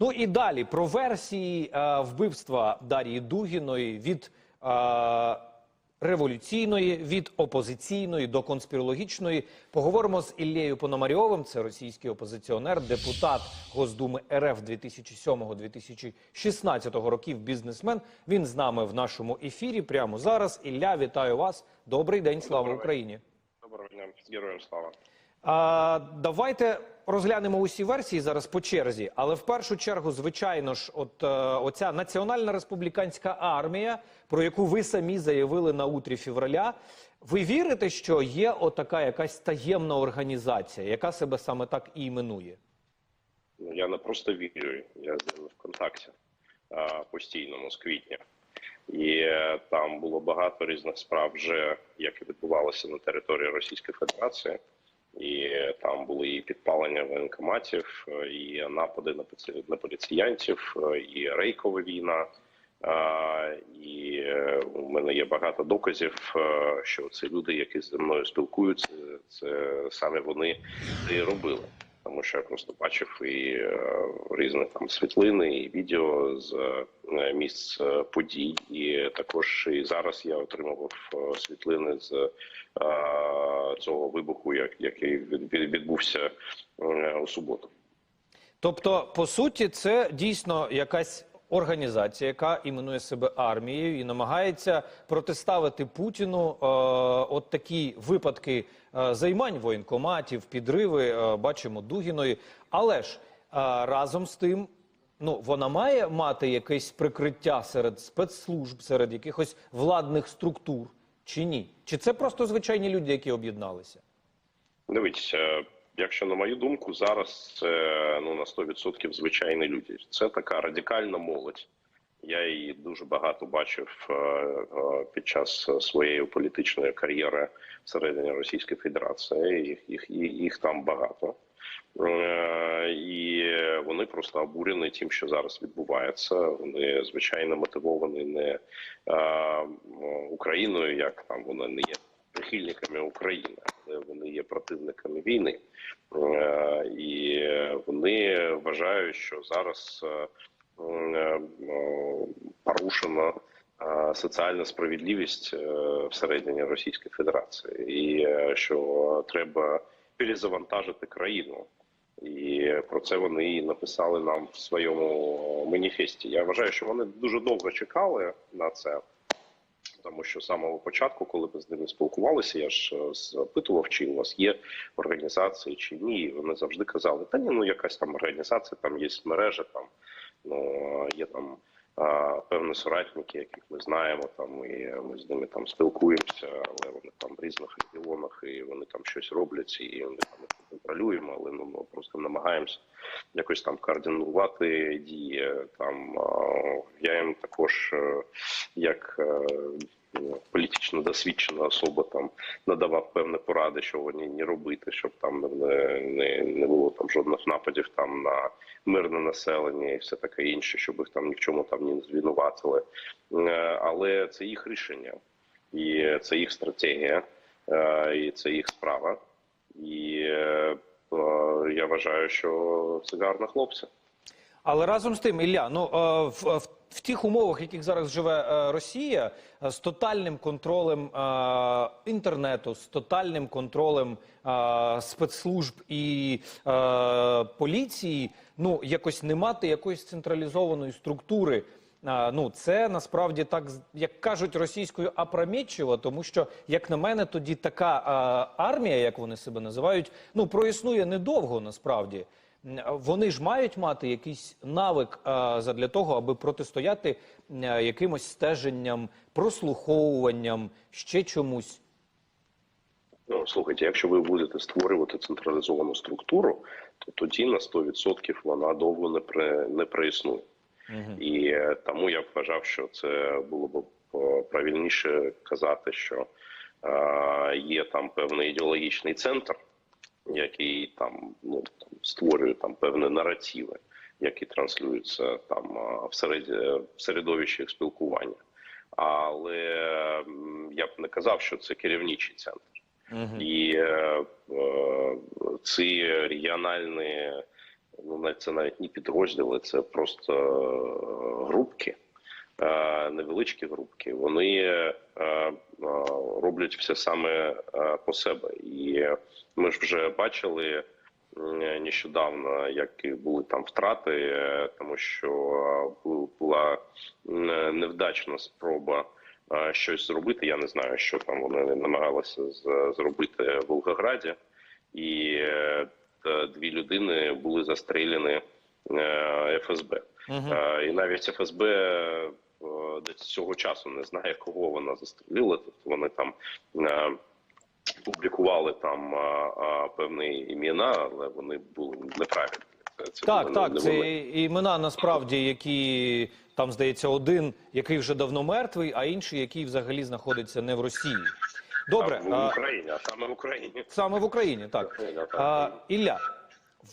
Ну і далі про версії е, вбивства Дарії Дугіної від е, революційної, від опозиційної до конспірологічної. Поговоримо з Іллею Пономарьовим. Це російський опозиціонер, депутат Госдуми РФ 2007-2016 років. Бізнесмен. Він з нами в нашому ефірі прямо зараз. Ілля, вітаю вас. Добрий день, слава Доброго Україні. Доброго дня, героям слава. А, давайте розглянемо усі версії зараз по черзі. Але в першу чергу, звичайно ж, от е, оця національна республіканська армія, про яку ви самі заявили на утрі февраля. Ви вірите, що є отака якась таємна організація, яка себе саме так і іменує? Ну я не просто вірю, я з ними в контакті а, постійному з квітня. І е, там було багато різних справ, вже які відбувалися на території Російської Федерації, і е, там були і підпалення воєнкоматів, е, і напади на поліціянтів, е, і рейкова війна. І у мене є багато доказів, що це люди, які зі мною спілкуються, це саме вони це і робили. Тому що я просто бачив і різні там світлини, і відео з місць е, подій. І також і зараз я отримував е, світлини з е, цього вибуху, як, який від- від- відбувся е, у суботу. Тобто, по суті, це дійсно якась організація, яка іменує себе армією і намагається протиставити Путіну е, от такі випадки е, займань воєнкоматів, підриви. е, бачимо Дугіної. Але ж е, разом з тим. Ну, вона має мати якесь прикриття серед спецслужб, серед якихось владних структур, чи ні? Чи це просто звичайні люди, які об'єдналися? Дивіться, якщо на мою думку, зараз це ну на 100% звичайні люди. Це така радикальна молодь. Я її дуже багато бачив е, е, під час своєї політичної кар'єри всередині Російської Федерації. Їх їх їх, їх там багато. І вони просто обурені тим, що зараз відбувається. Вони звичайно мотивовані не Україною, як там вони не є прихильниками України, але вони є противниками війни, Е, і вони вважають, що зараз е, е, порушена соціальна справедливість всередині Російської Федерації, і що треба перезавантажити країну. Про це вони і написали нам в своєму маніфесті. Я вважаю, що вони дуже довго чекали на це, тому що з самого початку, коли ми з ними спілкувалися, я ж е, запитував, чи у вас є організації чи ні. І вони завжди казали, та ні, ну якась там організація, там є мережа, там ну є там певні соратники, яких ми знаємо, там і ми з ними там спілкуємося, але вони там в різних регіонах і вони там щось роблять, і вони там контролюємо, але ну просто намагаємося якось там координувати дії. Там я їм також е, як е, політично досвідчена особа там надавав певні поради, що вони не робити, щоб там не, не, не було там жодних нападів там на мирне населення і все таке інше, щоб їх там ні в чому там не звинуватили. Е, Але це їх рішення, і це їх стратегія, е, і це їх справа. І е, е, я вважаю, що це гарні хлопці. Але разом з тим, Ілля, ну е, в, в, в тих умовах, в яких зараз живе Росія, з тотальним контролем е, інтернету, з тотальним контролем е, спецслужб і е, поліції, ну якось не мати якоїсь централізованої структури. Ну, це насправді так, як кажуть російською, опрометчиво, тому що, як на мене, тоді така армія, як вони себе називають, ну проіснує недовго насправді. Вони ж мають мати якийсь навик а, задля того, аби протистояти якимось стеженням, прослуховуванням, ще чомусь. Ну, слухайте, якщо ви будете створювати централізовану структуру, то тоді на 100% вона довго не при не проіснує. І е, тому я вважав, що це було б е, правильніше казати, що е, є там певний ідеологічний центр, який там ну там створює там певні наративи, які транслюються там е, в серед в середовищі їх спілкування. Але я б не казав, що це керівничий центр. І е, е, ці регіональні ну це навіть не підрозділи, це просто е, групки, е, невеличкі групки. Вони е, роблять все саме по себе. І ми ж вже бачили нещодавно, які були там втрати, тому що була невдачна спроба щось зробити. Я не знаю, що там вони намагалися зробити в Волгограді, і дві людини були застріляні е, ФСБ. Е, І навіть ФСБ е, до цього часу не знає, кого вона застрілила. Тобто вони там е, публікували там е, е, певні імена, але вони були неправильні. Це, Так, так, це імена насправді, які там здається, один, який вже давно мертвий, а інший, який взагалі знаходиться не в Росії. Добре, А, в Україні, а саме в Україні. саме в Україні, так. Україна. А, Ілля,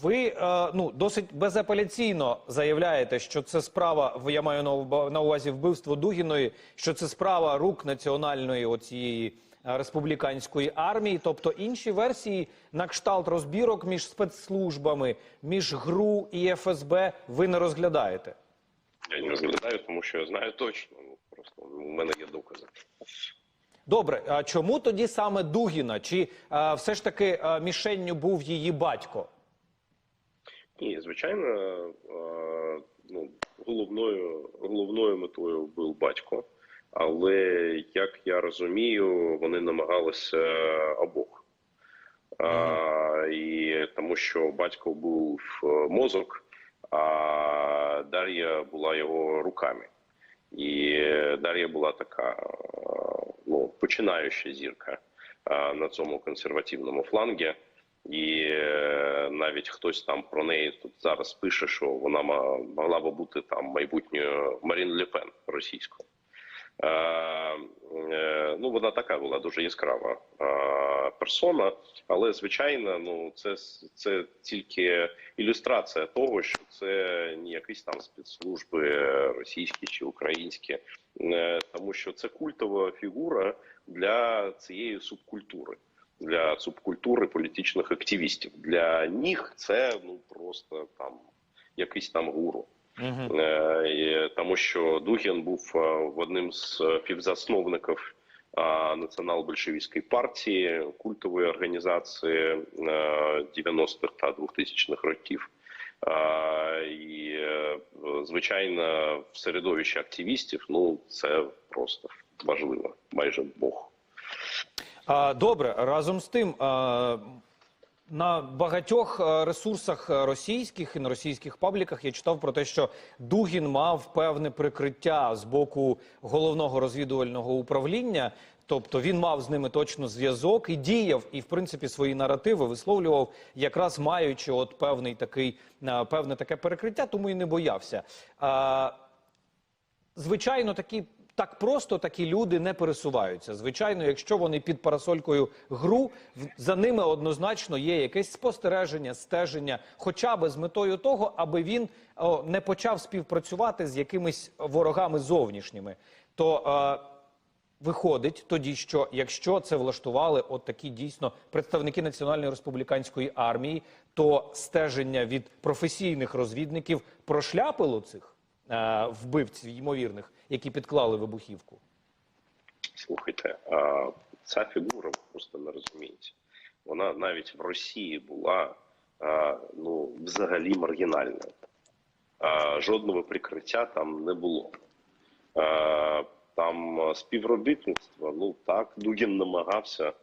ви е, ну досить безапеляційно заявляєте, що це справа, я маю на увазі вбивство Дугіної, що це справа рук національної оцієї е, республіканської армії, тобто інші версії на кшталт розбірок між спецслужбами, між ГРУ і ФСБ ви не розглядаєте. Я не розглядаю, тому що я знаю точно. Ну просто у мене є докази. Добре, а чому тоді саме Дугіна? Чи е, все ж таки е, мішенню був її батько? Ні, звичайно, е, ну, головною, головною метою був батько, але як я розумію, вони намагалися обох. А, і тому що батько був е, мозок, а Дар'я була його руками. І Дар'я була така ну, починаюча зірка на цьому консервативному флангі. І е, навіть хтось там про неї тут зараз пише, що вона могла би бути там майбутньою Марін Лепен російською. Е, е, ну, вона така була дуже яскрава е, персона, але звичайно, ну це, це тільки ілюстрація того, що це не якісь там спецслужби російські чи українські, тому що це культова фігура для цієї субкультури для субкультури політичних активістів. Для них це ну просто там якийсь там гуру. Угу. Е, тому що Дугін був е, одним з е, націонал-большевістської партії, культової організації е, 90-х та 2000-х років. І, звичайно, в середовищі активістів ну це просто важливо, майже Бог. Добре, разом з тим. На багатьох е, ресурсах е, російських і на російських пабліках я читав про те, що Дугін мав певне прикриття з боку головного розвідувального управління. Тобто він мав з ними точно зв'язок і діяв, і в принципі свої наративи висловлював, якраз маючи от певний такий е, певне таке перекриття, тому і не боявся. Звичайно, такі так просто такі люди не пересуваються. Звичайно, якщо вони під парасолькою гру, за ними однозначно є якесь спостереження, стеження, хоча би з метою того, аби він о, не почав співпрацювати з якимись ворогами зовнішніми. То е, Виходить тоді, що якщо це влаштували от такі дійсно представники Національної республіканської армії, то стеження від професійних розвідників прошляпило цих вбивців ймовірних, які підклали вибухівку. Слухайте, ця фігура просто не розумієте. Вона навіть в Росії була а, ну взагалі маргінальна. А, жодного прикриття там не було. Там співробітництво, ну так, Дугін намагався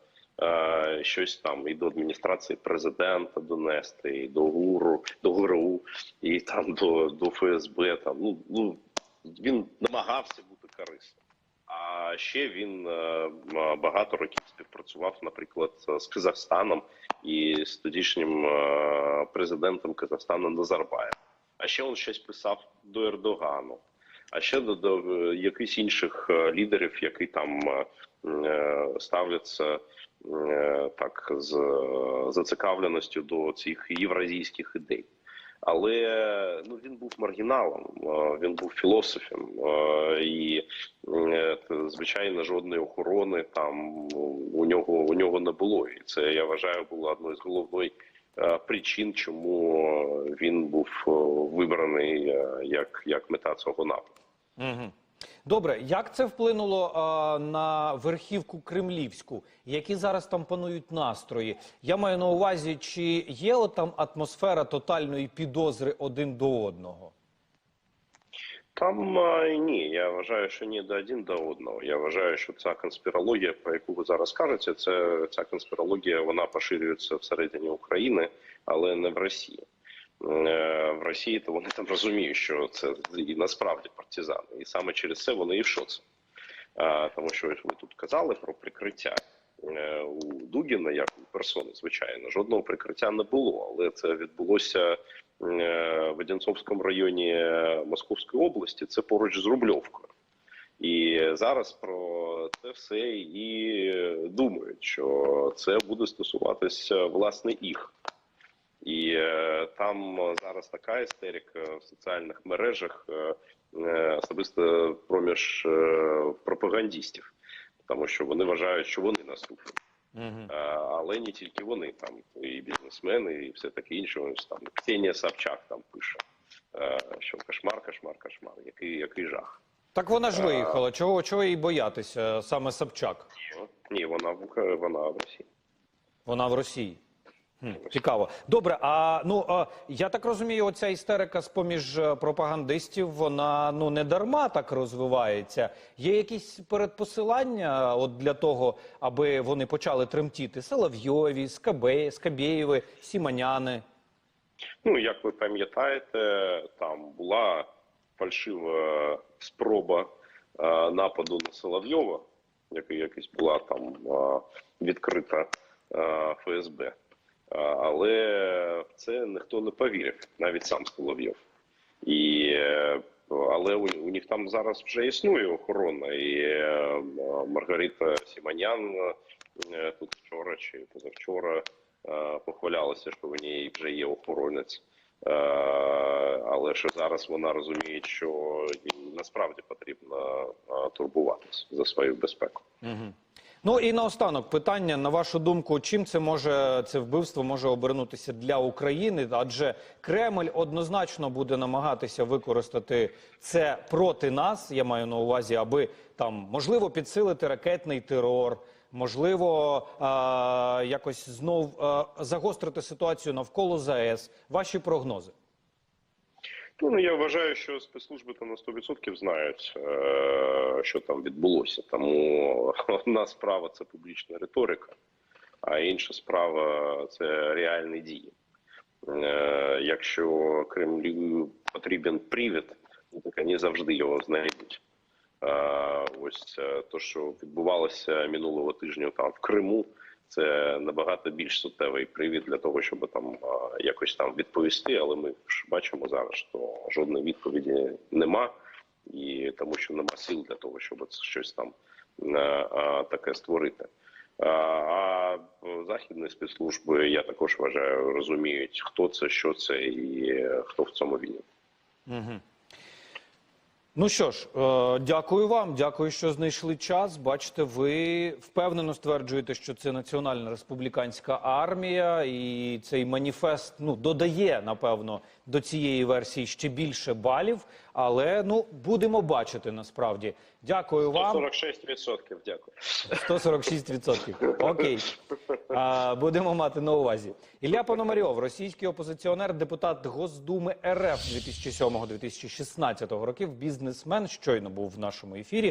щось там і до адміністрації президента донести, і до ГУРу, до ГРУ, і там до, до ФСБ. Там, ну, ну, він намагався бути корисним. А ще він е, багато років співпрацював, наприклад, з Казахстаном і з тодішнім е, президентом Казахстану Назарбаєм. А ще він щось писав до Ердогану, а ще до, до е, якихось інших е, лідерів, які там е, е, ставляться е, так з е, зацікавленістю до цих євразійських ідей. Але ну він був маргіналом, е, він був філософом, е, і е, звичайно жодної охорони там у нього у нього не було. І це я вважаю було одною з головної е, причин, чому він був е, вибраний е, як, як мета цього нападу. Угу. Добре, як це вплинуло а, на верхівку кремлівську? Які зараз там панують настрої? Я маю на увазі, чи є от там атмосфера тотальної підозри один до одного? Там ні, я вважаю, що ні до один до одного. Я вважаю, що ця конспірологія, про яку ви зараз кажете, це ця конспірологія вона поширюється всередині України, але не в Росії. Е, В Росії то вони там розуміють, що це і насправді партизани, і саме через це вони і в шоці. Тому що ви тут казали про прикриття. Е, У Дугіна, як у персони, звичайно, жодного прикриття не було, але це відбулося е, в Одинцовському районі Московської області. Це поруч з Рубльовкою. І зараз про це все і думають, що це буде стосуватися власне їх. І е, там зараз така істерика в соціальних мережах, е, е, особисто проміж е, пропагандистів, тому що вони вважають, що вони наступні. Угу. Е, але не тільки вони, там і бізнесмени, і все таке інше. Там Ксенія Собчак там пише, е, що кошмар, кошмар, кошмар, який, який жах. Так вона ж виїхала. Чого, чого їй боятися саме Собчак? Ні, вона в вона в Росії. Вона в Росії. Цікаво. Добре, а ну а, я так розумію, оця істерика з поміж е, пропагандистів, вона ну не дарма так розвивається. Є якісь передпосилання от для того, аби вони почали тремтіти Соловйові, Скабе, Скабєєви, Сіманяни. Ну, як ви пам'ятаєте, там була фальшива спроба е, нападу на Соловйова, яка якась була там е, відкрита е, ФСБ. Але в це ніхто не повірив, навіть сам Соловйов. І, е, але у, у них там зараз вже існує охорона, і е, Маргарита Сіманян е, тут вчора чи позавчора похвалялася, що в ній вже є охоронець. Але що зараз вона розуміє, що насправді потрібно е, турбуватися за свою безпеку. Угу. Ну і наостанок питання на вашу думку, чим це може це вбивство може обернутися для України? Адже Кремль однозначно буде намагатися використати це проти нас. Я маю на увазі, аби там можливо підсилити ракетний терор, можливо, якось знов загострити ситуацію навколо ЗАЕС. Ваші прогнози. Ну, я вважаю, що спецслужби там на 100% знають, е, що там відбулося. Тому одна справа це публічна риторика, а інша справа це реальні дії. Е, Якщо Кремлю потрібен привід, ну, так вони завжди його знайдуть. Е, Ось то, що відбувалося минулого тижня там в Криму, це набагато більш суттєвий привід для того, щоб там якось там відповісти. Але ми ж бачимо зараз, що жодної відповіді нема, і тому що нема сил для того, щоб щось там таке створити. А, західні спецслужби, я також вважаю, розуміють, хто це, що це і е, хто в цьому винен. Угу. Ну що ж, е, дякую вам. Дякую, що знайшли час. Бачите, ви впевнено стверджуєте, що це національна республіканська армія, і цей маніфест ну додає напевно до цієї версії ще більше балів. Але ну будемо бачити насправді. Дякую вам. 46% дякую. 146%. Окей. А, будемо мати на увазі. Ілля Пономарьов, російський опозиціонер, депутат Госдуми РФ 2007-2016 років, бізнесмен, щойно був в нашому ефірі.